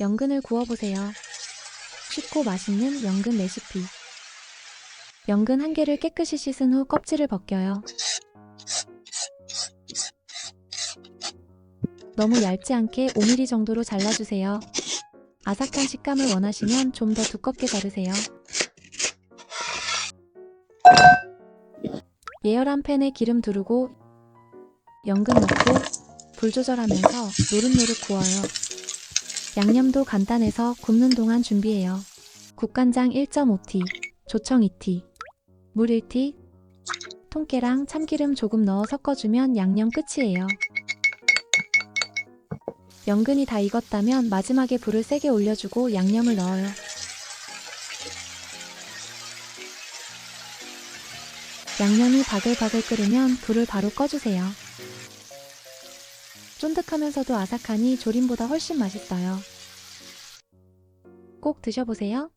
연근을 구워보세요. 쉽고 맛있는 연근 레시피. 연근 한 개를 깨끗이 씻은 후 껍질을 벗겨요. 너무 얇지 않게 5mm 정도로 잘라주세요. 아삭한 식감을 원하시면 좀 더 두껍게 자르세요. 예열한 팬에 기름 두르고 연근 넣고 불 조절하면서 노릇노릇 구워요. 양념도 간단해서 굽는 동안 준비해요. 국간장 1.5t, 조청 2t, 물 1t, 통깨랑 참기름 조금 넣어 섞어주면 양념 끝이에요. 연근이 다 익었다면 마지막에 불을 세게 올려주고 양념을 넣어요. 양념이 바글바글 끓으면 불을 바로 꺼주세요. 쫀득하면서도 아삭하니 조림보다 훨씬 맛있어요. 꼭 드셔보세요.